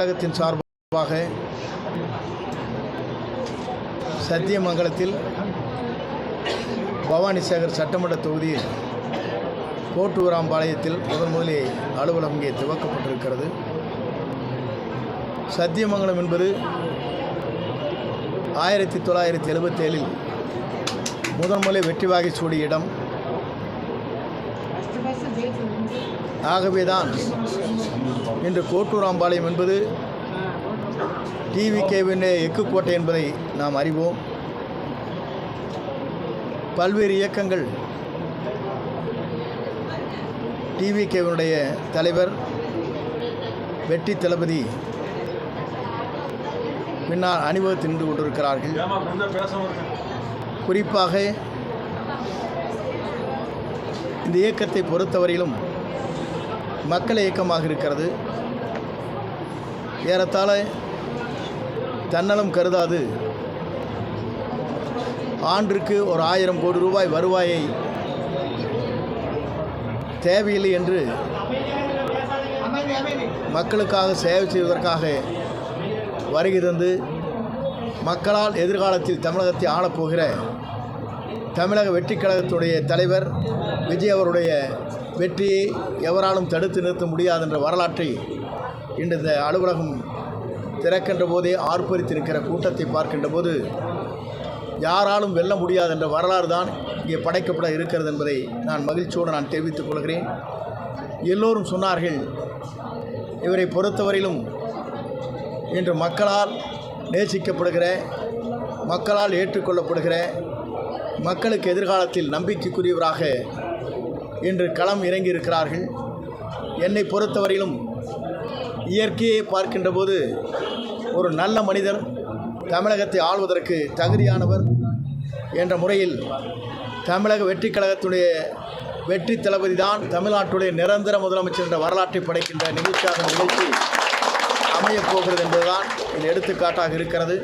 கழகத்தின் சார்பாக சத்தியமங்கலத்தில் பவானிசேகர் சட்டமன்ற தொகுதி கோட்டூராம்பாளையத்தில் முதன் முதலே அலுவலகம் இங்கே துவக்கப்பட்டிருக்கிறது. சத்தியமங்கலம் என்பது ஆயிரத்தி தொள்ளாயிரத்தி எழுபத்தேழில் முதன் வெற்றி வாகை சூடிய இடம். ஆகவேதான் இன்று கோட்டூராம்பாளையம் என்பது டிவிகேவின் எக்கு கோட்டை என்பதை நாம் அறிவோம். பல்வேறு இயக்கங்கள் டிவிகேவினுடைய தலைவர் வெற்றி தளபதி பின்னால் அணிவகுத்து நின்று கொண்டிருக்கிறார்கள். குறிப்பாக இந்த இயக்கத்தை பொறுத்தவரையிலும் மக்கள் இயக்கமாக இருக்கிறது. ஏறத்தாழ தன்னலம் கருதாது. ஆண்டிற்கு ஒரு ஆயிரம் கோடி ரூபாய் வருவாயை தேவையில்லை என்று மக்களுக்காக சேவை செய்வதற்காக வருகை தந்து மக்களால் எதிர்காலத்தில் தமிழகத்தை ஆளப்போகிற தமிழக வெற்றி கழகத்துடைய தலைவர் விஜய் அவருடைய வெற்றியை எவராலும் தடுத்து நிறுத்த முடியாது என்ற வரலாற்றை இன்று இந்த அலுவலகம் திறக்கின்ற போதே ஆர்ப்பரித்திருக்கிற கூட்டத்தை பார்க்கின்ற போது யாராலும் வெல்ல முடியாது என்ற வரலாறு தான் இங்கே படைக்கப்பட இருக்கிறது என்பதை நான் மகிழ்ச்சியோடு நான் தெரிவித்துக் கொள்கிறேன். எல்லோரும் சொன்னார்கள் இவரை பொறுத்தவரையிலும் இன்று மக்களால் நேசிக்கப்படுகிற மக்களால் ஏற்றுக்கொள்ளப்படுகிற மக்களுக்கு எதிர்காலத்தில் நம்பிக்கைக்குரியவராக இன்று களம் இறங்கியிருக்கிறார்கள். என்னை பொறுத்தவரையிலும் இயற்கையை பார்க்கின்ற போது ஒரு நல்ல மனிதர் தமிழகத்தை ஆள்வதற்கு தகுதியானவர் என்ற முறையில் தமிழக வெற்றி கழகத்துடைய வெற்றி தளபதி தான் தமிழ்நாட்டுடைய நிரந்தர முதலமைச்சர் என்ற வரலாற்றை படைக்கின்ற நிகழ்ச்சியாக நிகழ்ச்சி அமையப் போகிறது என்பதுதான் இது எடுத்துக்காட்டாக இருக்கிறது.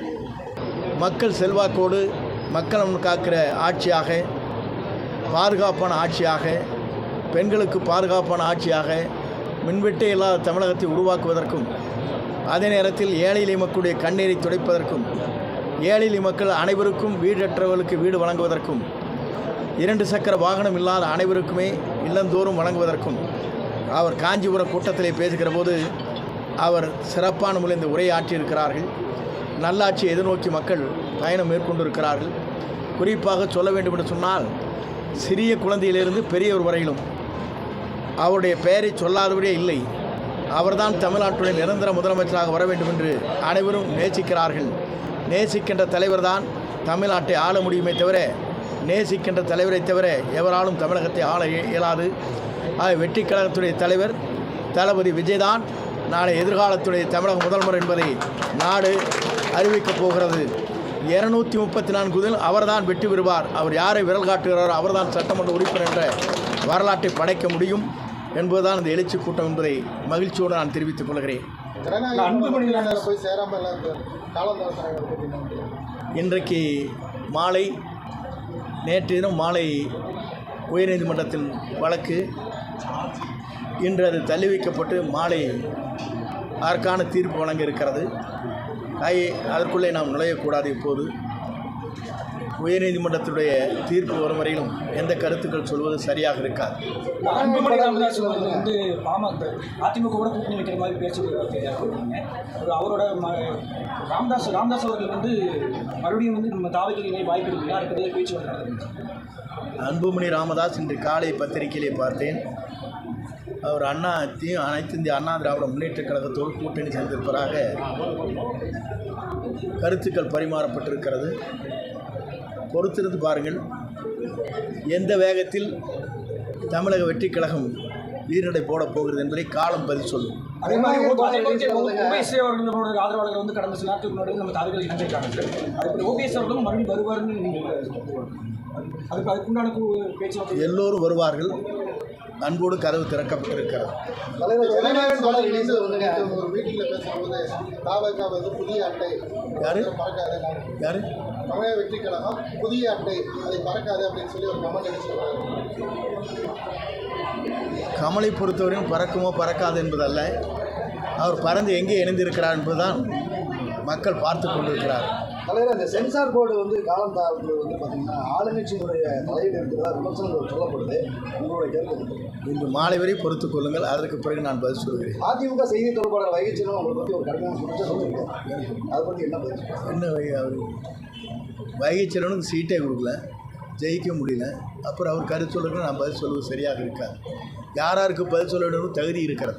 மக்கள் செல்வாக்கோடு மக்கள் காக்கிற ஆட்சியாக பாதுகாப்பான ஆட்சியாக பெண்களுக்கு பாதுகாப்பான ஆட்சியாக மின்வெட்டே இல்லாத தமிழகத்தை உருவாக்குவதற்கும் அதே நேரத்தில் ஏழை எளிய மக்களுடைய கண்ணீரை துடைப்பதற்கும் ஏழை எளிய மக்கள் அனைவருக்கும் வீடற்றவர்களுக்கு வீடு வழங்குவதற்கும் இரண்டு சக்கர வாகனம் இல்லாத அனைவருக்குமே இல்லந்தோறும் வழங்குவதற்கும் அவர் காஞ்சிபுரம் கூட்டத்திலே பேசுகிற போது அவர் சிறப்பான முறையில் இந்த உரையாற்றியிருக்கிறார்கள் நல்லாட்சியை எதிர்நோக்கி மக்கள் பயணம் மேற்கொண்டிருக்கிறார்கள். குறிப்பாக சொல்ல வேண்டும் என்று சொன்னால் சிறிய குழந்தையிலிருந்து பெரியவர் வரையிலும் அவருடைய பெயரை சொல்லாதவரே இல்லை. அவர்தான் தமிழ்நாட்டுடைய நிரந்தர முதலமைச்சராக வர வேண்டும் என்று அனைவரும் நேசிக்கிறார்கள். நேசிக்கின்ற தலைவர்தான் தமிழ்நாட்டை ஆள முடியுமே தவிர நேசிக்கின்ற தலைவரை தவிர எவராலும் தமிழகத்தை ஆள இயலாது. ஆக கழகத்துடைய தலைவர் தளபதி விஜய்தான் நாளை எதிர்காலத்துடைய தமிழக முதல்வர் என்பதை நாடு அறிவிக்கப் போகிறது. இருநூத்தி முப்பத்தி நான்குதில் அவர்தான் வெற்றி பெறுவார். அவர் யாரை விரல் காட்டுகிறாரோ அவர்தான் சட்டமன்ற உறுப்பினர் என்ற வரலாற்றை படைக்க முடியும். என்பதுதான் இந்த எழுச்சி கூட்டம் என்பதை மகிழ்ச்சியோடு நான் தெரிவித்துக் கொள்கிறேன்? இன்றைக்கு மாலை நேற்று தினம் மாலை உயர்நீதிமன்றத்தின் வழக்கு. இன்று அது தள்ளி வைக்கப்பட்டு மாலை அதற்கான தீர்ப்பு வழங்க இருக்கிறது. அதற்குள்ளே நாம் நுழையக்கூடாது இப்போது. உயர்நீதிமன்றத்துடைய தீர்ப்பு வரும் வரையிலும் எந்த கருத்துக்கள் சொல்வது சரியாக இருக்காது. அவரோட ராமதாஸ் ராமதாஸ் அவர்கள் வந்து மறுபடியும் வந்து நம்ம தாவைக்கு வாய்ப்பு அதுக்கு பேச்சு அன்புமணி ராமதாஸ் இன்று காலை பத்திரிகையிலே பார்த்தேன். அவர் அண்ணா அனைத்து இந்திய அண்ணா திராவிட முன்னேற்றக் கழகத்தோடு கூட்டணி சேர்ந்திருப்பதாக கருத்துக்கள் பரிமாறப்பட்டிருக்கிறது. பொறுத்திருந்து பாருங்கள். எந்த வேகத்தில் தமிழக வெற்றிக் கழகம் வீரநடை போடப் போகிறது என்பதை காலம் பதில் சொல்லும். அதே மாதிரி ஓபிஎஸ் அவர்களோட ஆதரவாளர்கள் வந்து கடந்த சில நாட்களுக்கு முன்னாடி நம்ம தாவைகள் இணைஞ்சிருக்காங்க சார் அதுக்கு ஓபிஎஸ் அவர்களும் மறுபடியும் வருவாருன்னு நீங்கள் அதுக்கு அதுக்குண்டான எல்லோரும் வருவார்கள். அன்போடு கதவு திறக்கப்பட்டிருக்கிறது. தலைவர் ஜனநாயகன் தொடர் இணைந்து வந்து நேத்து ஒரு மீட்டிங்ல பேசும்போது தாவக வந்து புதிய அட்டை யாரு? பறக்காது யார்? தமிழக வெற்றி கழகம் புதிய அட்டை அதை பறக்காது அப்படின்னு சொல்லி ஒரு கமெண்ட் கமலை பொறுத்தவரையும் பறக்குமோ பறக்காது என்பதல்ல. அவர் பறந்து எங்கே இணைந்திருக்கிறார் என்பதுதான் மக்கள் பார்த்து கொண்டிருக்கிறார் தலைவர் இந்த சென்சார் போர்டு வந்து காலம் தாழ்வு வந்து பார்த்தீங்கன்னா ஆளுங்கட்சியினுடைய தலையீடு இருக்கிறதா விமர்சனங்கள் சொல்லப்படுது. உங்களுடைய கருத்து? இன்று மாலை வரை பொறுத்துக் கொள்ளுங்கள். அதற்கு பிறகு நான் பதில் சொல்கிறேன். அதிமுக செய்தி தொடர்பாளர் வைகச்சனும் உங்களை பற்றி ஒரு கடுமையான குற்றம் சொல்லியிருக்காரு அதை பற்றி என்ன பதில் என்ன வை- அவர் வைகைச்சரனுக்கு சீட்டே கொடுக்கல. ஜெயிக்க முடியல. அப்புறம் அவர் கருத்து சொல்லுங்க நான் பதில் சொல்வது சரியாக இருக்காது. யார் யாருக்கு பதில் சொல்ல வேண்டும்? தகுதி இருக்கிறது.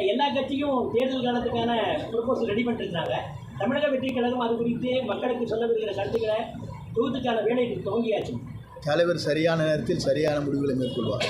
எல்லா கட்சியும் தேர்தல் காலத்துக்கான ப்ரொபோசல் ரெடி பண்ணிருந்தாங்க. தமிழக வெற்றி கழகம் அது குறித்து மக்களுக்கு சொல்ல விடுகிற கருத்துக்களை தொகுத்துக்கான வேலை துவங்கியாச்சு. தலைவர் சரியான நேரத்தில் சரியான முடிவுகளை மேற்கொள்வார்.